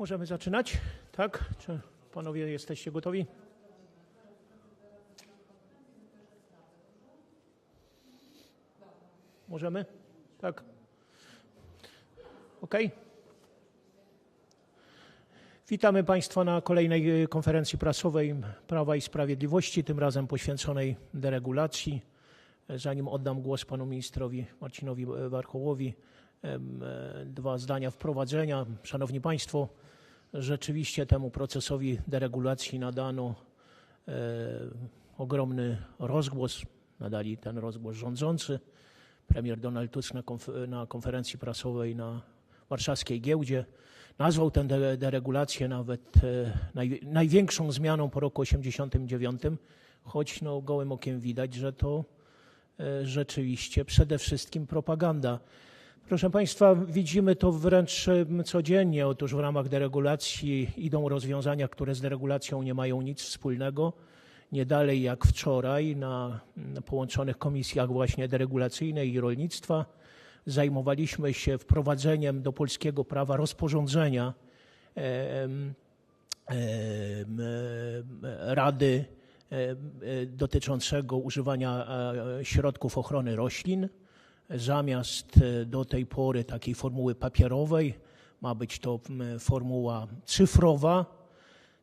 Możemy zaczynać? Tak? Czy panowie jesteście gotowi? Możemy? Tak? Ok. Witamy Państwa na kolejnej e, konferencji prasowej Prawa i Sprawiedliwości, tym razem poświęconej deregulacji. Zanim oddam głos panu ministrowi Marcinowi Warchołowi, e, dwa zdania wprowadzenia. Szanowni Państwo, rzeczywiście temu procesowi deregulacji nadano e, ogromny rozgłos, nadali ten rozgłos rządzący. Premier Donald Tusk na, konf- na konferencji prasowej na warszawskiej giełdzie nazwał tę de- deregulację nawet e, naj- największą zmianą po roku 89, choć no, gołym okiem widać, że to e, rzeczywiście przede wszystkim propaganda. Proszę Państwa, widzimy to wręcz codziennie. Otóż w ramach deregulacji idą rozwiązania, które z deregulacją nie mają nic wspólnego. Nie dalej jak wczoraj na, na połączonych komisjach właśnie deregulacyjnej i rolnictwa zajmowaliśmy się wprowadzeniem do polskiego prawa rozporządzenia em, em, e, Rady e, dotyczącego używania e, środków ochrony roślin. Zamiast e, do tej pory takiej formuły papierowej ma być to formuła cyfrowa.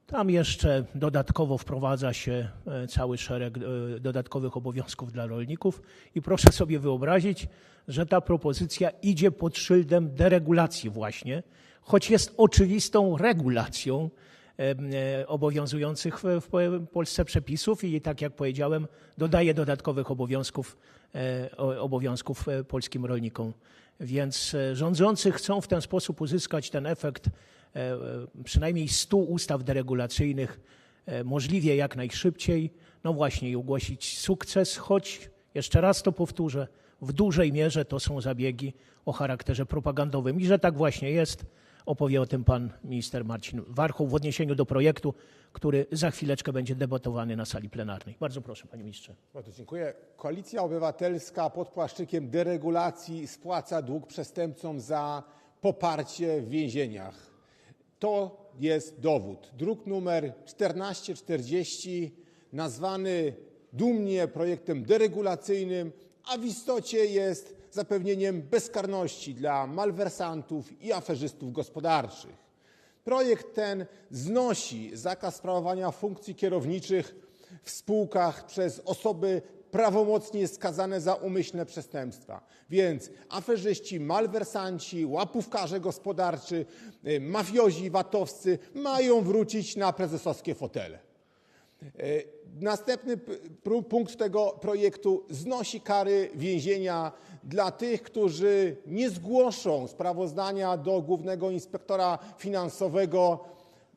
Tam jeszcze dodatkowo wprowadza się e, cały szereg e, dodatkowych obowiązków dla rolników i proszę sobie wyobrazić, że ta propozycja idzie pod szyldem deregulacji właśnie, choć jest oczywistą regulacją obowiązujących w, Polsce przepisów i tak jak powiedziałem, dodaje dodatkowych obowiązków, e, obowiązków e, polskim rolnikom. Więc e, rządzący chcą w ten sposób uzyskać ten efekt e, e, przynajmniej 100 ustaw deregulacyjnych e, możliwie jak najszybciej, no właśnie i ogłosić sukces, choć jeszcze raz to powtórzę, w dużej mierze to są zabiegi o charakterze propagandowym i że tak właśnie jest, opowie o tym pan minister Marcin Warchoł w odniesieniu do projektu, który za chwileczkę będzie debatowany na sali plenarnej. Bardzo proszę, panie ministrze. Bardzo dziękuję. Koalicja Obywatelska pod płaszczykiem deregulacji spłaca dług przestępcom za poparcie w więzieniach. To jest dowód. Druk numer 1440, nazwany dumnie projektem deregulacyjnym, a w istocie jest zapewnieniem bezkarności dla malwersantów i aferzystów gospodarczych. Projekt ten znosi zakaz sprawowania funkcji kierowniczych w spółkach przez osoby prawomocnie skazane za umyślne przestępstwa. Więc aferzyści, malwersanci, łapówkarze gospodarczy, y, mafiozi VAT-owscy mają wrócić na prezesowskie fotele. E, Następny punkt tego projektu znosi kary więzienia dla tych, którzy nie zgłoszą sprawozdania do głównego inspektora finansowego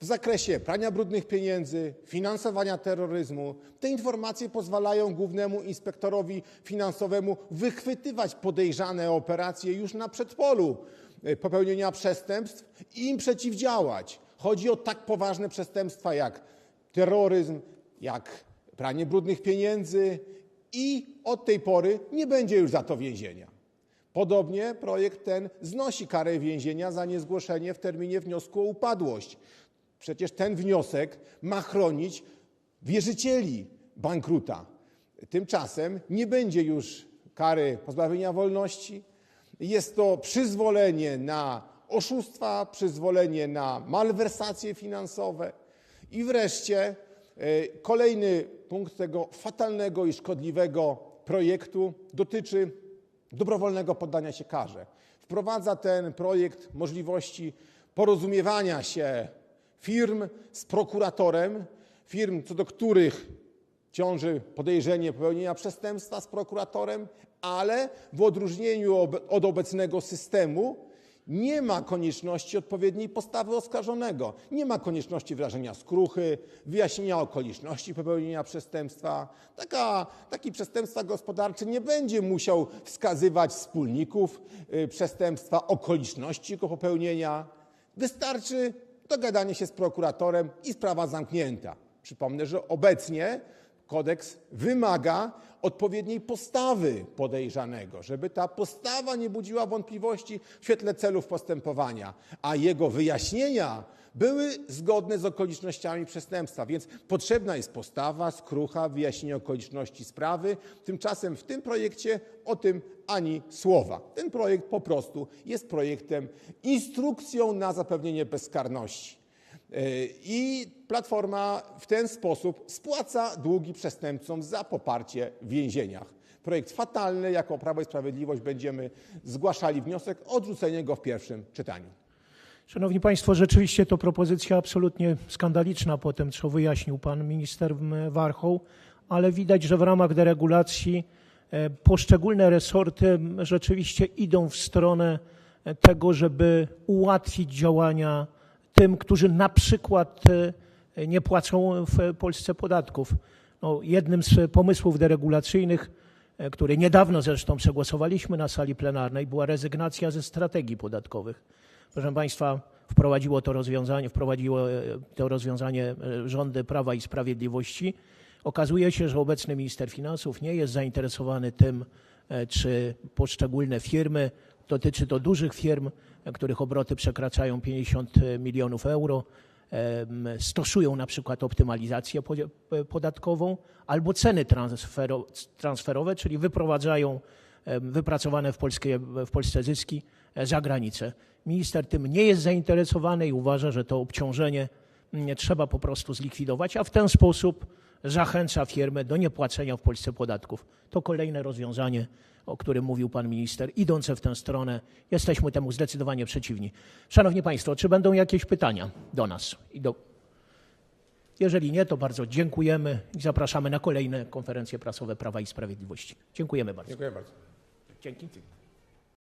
w zakresie prania brudnych pieniędzy, finansowania terroryzmu. Te informacje pozwalają głównemu inspektorowi finansowemu wychwytywać podejrzane operacje już na przedpolu e, popełnienia przestępstw i im przeciwdziałać. Chodzi o tak poważne przestępstwa jak terroryzm, jak pranie brudnych pieniędzy i od tej pory nie będzie już za to więzienia. Podobnie projekt ten znosi karę więzienia za niezgłoszenie w terminie wniosku o upadłość. Przecież ten wniosek ma chronić wierzycieli bankruta. Tymczasem nie będzie już kary pozbawienia wolności. Jest to przyzwolenie na oszustwa, przyzwolenie na malwersacje finansowe. I wreszcie e, kolejny punkt tego fatalnego i szkodliwego projektu dotyczy dobrowolnego poddania się karze. Wprowadza ten projekt możliwości porozumiewania się firm z prokuratorem, firm, co do których ciąży podejrzenie popełnienia przestępstwa z prokuratorem, ale w odróżnieniu od obecnego systemu nie ma konieczności odpowiedniej postawy oskarżonego. Nie ma konieczności wyrażenia skruchy, wyjaśnienia okoliczności popełnienia przestępstwa. Taka, taki przestępstwa gospodarczy nie będzie musiał wskazywać wspólników y, przestępstwa, okoliczności jego popełnienia. Wystarczy dogadanie się z prokuratorem i sprawa zamknięta. Przypomnę, że obecnie kodeks wymaga odpowiedniej postawy podejrzanego, żeby ta postawa nie budziła wątpliwości w świetle celów postępowania, a jego wyjaśnienia były zgodne z okolicznościami przestępstwa, więc potrzebna jest postawa, skrucha, wyjaśnienie okoliczności sprawy. Tymczasem w tym projekcie o tym ani słowa. Ten projekt po prostu jest projektem instrukcją na zapewnienie bezkarności. I Platforma w ten sposób spłaca długi przestępcom za poparcie w więzieniach. Projekt fatalny, jako Prawo i Sprawiedliwość będziemy zgłaszali wniosek o odrzucenie go w pierwszym czytaniu. Szanowni Państwo, rzeczywiście to propozycja absolutnie skandaliczna po tym, co wyjaśnił pan minister Warchoł, ale widać, że w ramach deregulacji e, poszczególne resorty rzeczywiście idą w stronę e, tego, żeby ułatwić działania tym, którzy na przykład e, nie płacą w Polsce podatków. No, jednym z pomysłów deregulacyjnych, e, który niedawno zresztą przegłosowaliśmy na sali plenarnej, była rezygnacja ze strategii podatkowych. Proszę Państwa, wprowadziło to rozwiązanie, wprowadziło e, to rozwiązanie rządy Prawa i Sprawiedliwości. Okazuje się, że obecny minister finansów nie jest zainteresowany tym, czy poszczególne firmy, dotyczy to dużych firm, których obroty przekraczają 50 milionów euro, stosują na przykład optymalizację podatkową albo ceny transfero, transferowe, czyli wyprowadzają wypracowane w, Polskie, w Polsce zyski e, za granicę. Minister tym nie jest zainteresowany i uważa, że to obciążenie mm, trzeba po prostu zlikwidować, a w ten sposób zachęca firmy do niepłacenia w Polsce podatków. To kolejne rozwiązanie, o którym mówił pan minister, idące w tę stronę. Jesteśmy temu zdecydowanie przeciwni. Szanowni Państwo, czy będą jakieś pytania do nas? I do... Jeżeli nie, to bardzo dziękujemy i zapraszamy na kolejne konferencje prasowe Prawa i Sprawiedliwości. Dziękujemy bardzo. Dziękuję bardzo. Dzięki.